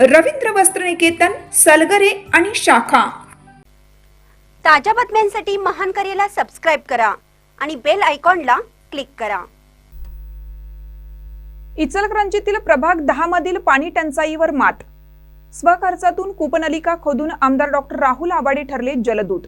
रवींद्र वस्त्रनिकेतन सलगरे आणि शाखा. ताज्या बातम्यांसाठी महान करेला सबस्क्राईब करा आणि बेल आयकॉनला क्लिक करा. इचलकरंजीतील प्रभाग दहा मधील पाणी टंचाईवर मात. स्वखर्चातून कूपनलिका खोदून आमदार डॉक्टर राहुल आवाडे ठरले जलदूत.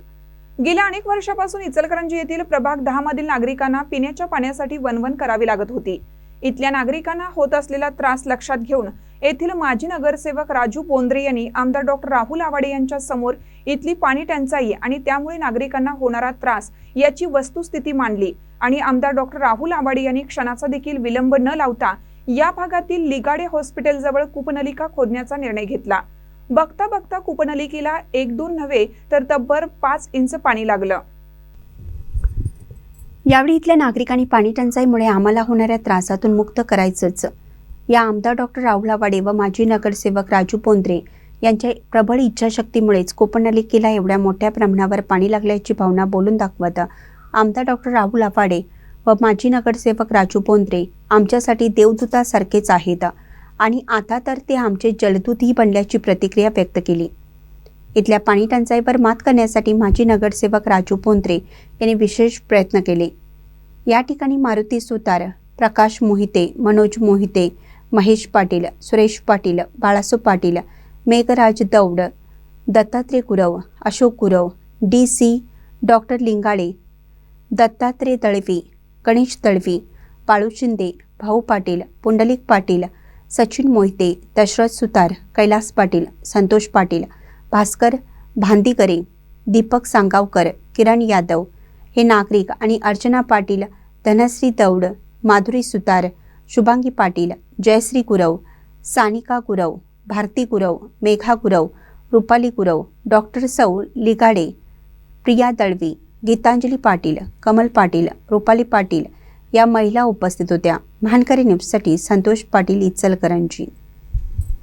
गेल्या अनेक वर्षापासून इचलकरंजी येथील प्रभाग दहा मधील नागरिकांना पिण्याच्या पाण्यासाठी वनवन करावी लागत होती. इथल्या नागरिकांना होत असलेला त्रास लक्षात घेऊन येथील माजी नगरसेवक राजू पोंद्रे यांनी आमदार डॉक्टर राहुल आवाडे यांच्या समोर इथली पाणी टंचाई आणि त्यामुळे नागरिकांना होणारा त्रास याची वस्तुस्थिती मांडली. आणि आमदार डॉक्टर राहुल आवाडे यांनी क्षणाचा देखील विलंब न लावता या भागातील लिगाडे हॉस्पिटल जवळ कूपनलिका खोदण्याचा निर्णय घेतला. बघता बघता कूपनलिकेला एक दोन नव्हे तर तब्बर पाच इंच पाणी लागलं. यावेळी इथल्या नागरिकांनी पाणी टंचाईमुळे आम्हाला होणाऱ्या त्रासातून मुक्त करायचंच. या आमदार डॉक्टर राहुल आवाडे व माजी नगरसेवक राजू पोंद्रे यांच्या प्रबळ इच्छाशक्तीमुळेच कोपरनलिकेला एवढ्या मोठ्या प्रमाणावर पाणी लागल्याची भावना बोलून दाखवत आमदार डॉक्टर राहुल आवाडे व माजी नगरसेवक राजू पोंद्रे आमच्यासाठी देवदूतासारखेच आहेत आणि आता तर ते आमचे जलदूतही बनल्याची प्रतिक्रिया व्यक्त केली. इथल्या पाणी टंचाईवर मात करण्यासाठी माजी नगरसेवक राजू पोंत्रे यांनी विशेष प्रयत्न केले. या ठिकाणी मारुती सुतार प्रकाश Mohite Manoj Mohite Mahesh Patil Suresh Patil Balasu Patil Meghraj Daud Dattatray Gurav Ashok Gurav D C doctor Lingale Dattatray Dalvi Ganesh Dalvi Balu Shinde Bhau Patil Pundalik Patil Sachin Mohite Dasharath सुतार कैलास पाटील संतोष पाटील भास्कर भांदीकरे दीपक सांगावकर किरण यादव हे नागरिक आणि अर्चना पाटील धनश्री दौड माधुरी सुतार शुभांगी पाटील जयश्री कुरव सानिका गुरव भारती गुरव मेघा कुरव रुपाली गुरव डॉक्टर सौ लिगाडे प्रिया दळवी गीतांजली पाटील कमल पाटील रुपाली पाटील या महिला उपस्थित होत्या. भानकरी न्यूजसाठी संतोष पाटील इचलकरांची